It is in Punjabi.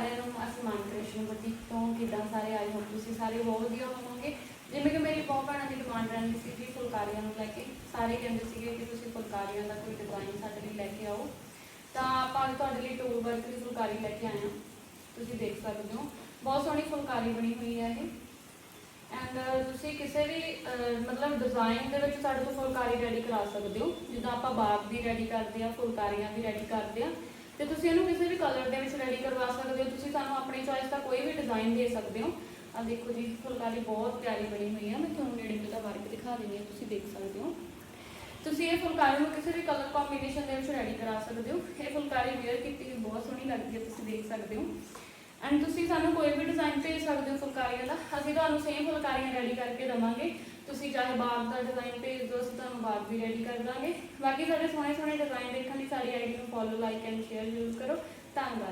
ਸਾਰਿਆਂ ਨੂੰ ਅਸਮਾਨ ਕ੍ਰਿਸ਼ਨ ਬੁਟੀਕ ਤੋਂ ਕਿਦਾਂ ਸਾਰੇ ਆਏ ਹੋ ਤੁਸੀਂ ਸਾਰੇ ਬਹੁਤ ਵਧੀਆ ਹੋਵੋਗੇ? ਜਿਵੇਂ ਕਿ ਮੇਰੀ ਬਹੁਤ ਭੈਣਾਂ ਦੀ ਡਿਮਾਂਡ ਰਹਿੰਦੀ ਸੀ ਕਿ ਫੁਲਕਾਰੀਆਂ ਨੂੰ ਲੈ ਕੇ। ਸਾਰੇ ਕਹਿੰਦੇ ਸੀਗੇ ਕਿ ਤੁਸੀਂ ਫੁਲਕਾਰੀਆਂ ਦਾ ਕੋਈ ਡਿਜ਼ਾਈਨ ਸਾਡੇ ਲਈ ਲੈ ਕੇ ਆਓ। ਤਾਂ ਆਪਾਂ ਤੁਹਾਡੇ ਲਈ ਟੂਲ ਵਰਕ ਦੀ ਫੁਲਕਾਰੀ ਲੈ ਕੇ ਆਏ ਹਾਂ। ਤੁਸੀਂ ਦੇਖ ਸਕਦੇ ਹੋ। ਬਹੁਤ ਸੋਹਣੀ ਫੁਲਕਾਰੀ ਬਣੀ ਹੋਈ ਹੈ ਇਹ। ਐਂਡ ਤੁਸੀਂ ਕਿਸੇ ਵੀ ਮਤਲਬ ਡਿਜ਼ਾਈਨ ਦੇ ਵਿੱਚ ਸਾਡੇ ਤੋਂ ਫੁਲਕਾਰੀ ਰੈਡੀ ਕਰਾ ਸਕਦੇ ਹੋ। ਜਿੱਦਾਂ ਆਪਾਂ ਬਾਗ ਦੀ ਰੈਡੀ ਕਰਦੇ ਆ ਫੁਲਕਾਰੀਆਂ ਦੀ ਰੈਡੀ ਕਰਦੇ ਆ ਤੇ ਤੁਸੀਂ ਇਹਨੂੰ ਕਿਸੇ ਵੀ ਕਲਰ ਦੇ ਵਿੱਚ ਰੈਡੀ ਕਰਵਾ ਸਕਦੇ ਹੋ ਤੁਸੀਂ ਸਾਨੂੰ ਆਪਣੀ ਚੋਇਸ ਦਾ ਕੋਈ ਵੀ ਡਿਜ਼ਾਈਨ ਦੇ ਸਕਦੇ ਹੋ। ਆ ਦੇਖੋ ਜੀ, ਫੁਲਕਾਰੀ ਬਹੁਤ ਪਿਆਰੀ ਬਣੀ ਹੋਈ ਹੈ ਮੈਂ ਤੁਹਾਨੂੰ ਨੇੜੇ ਤੋਂ ਦਾ ਵਰਕ ਦਿਖਾ ਦਿੰਦੀ ਹਾਂ, ਤੁਸੀਂ ਦੇਖ ਸਕਦੇ ਹੋ। ਤੁਸੀਂ ਇਹ ਫੁਲਕਾਰੀ ਨੂੰ ਕਿਸੇ ਵੀ ਕਲਰ ਕੰਬੀਨੇਸ਼ਨ ਦੇ ਵਿੱਚ ਰੈਡੀ ਕਰਾ ਸਕਦੇ ਹੋ। ਇਹ ਫੁਲਕਾਰੀ ਵੇਅਰ ਕੀਤੀ ਹੋਈ ਬਹੁਤ ਸੋਹਣੀ ਲੱਗਦੀ ਹੈ ਤੁਸੀਂ ਦੇਖ ਸਕਦੇ ਹੋ। ਐਂਡ ਤੁਸੀਂ ਸਾਨੂੰ ਕੋਈ ਵੀ ਡਿਜ਼ਾਈਨ ਭੇਜ ਸਕਦੇ ਹੋ ਫੁਲਕਾਰੀਆਂ ਦਾ। ਅਸੀਂ ਤੁਹਾਨੂੰ ਸੇਮ ਫੁਲਕਾਰੀਆਂ ਰੈਡੀ ਕਰਕੇ ਦਵਾਂਗੇ। ਤੁਸੀਂ ਚਾਹੇ ਬਾਗ ਦਾ ਡਿਜ਼ਾਈਨ ਭੇਜ ਦਿਓ, ਅਸੀਂ ਤੁਹਾਨੂੰ ਬਾਗ ਵੀ ਰੈਡੀ ਕਰ ਦਾਂਗੇ। ਬਾਕੀ ਸਾਡੇ ਸੋਹਣੇ ਸੋਹਣੇ ਡਿਜ਼ਾਈਨ ਦੇਖਣ ਲਈ ਸਾਡੀ ਆਈਡੀ ਨੂੰ ਫੋਲੋ ਲਾਈਕ ਐਂਡ ਸ਼ੇਅਰ ਜ਼ਰੂਰ ਕਰੋ। ਧੰਨਵਾਦ।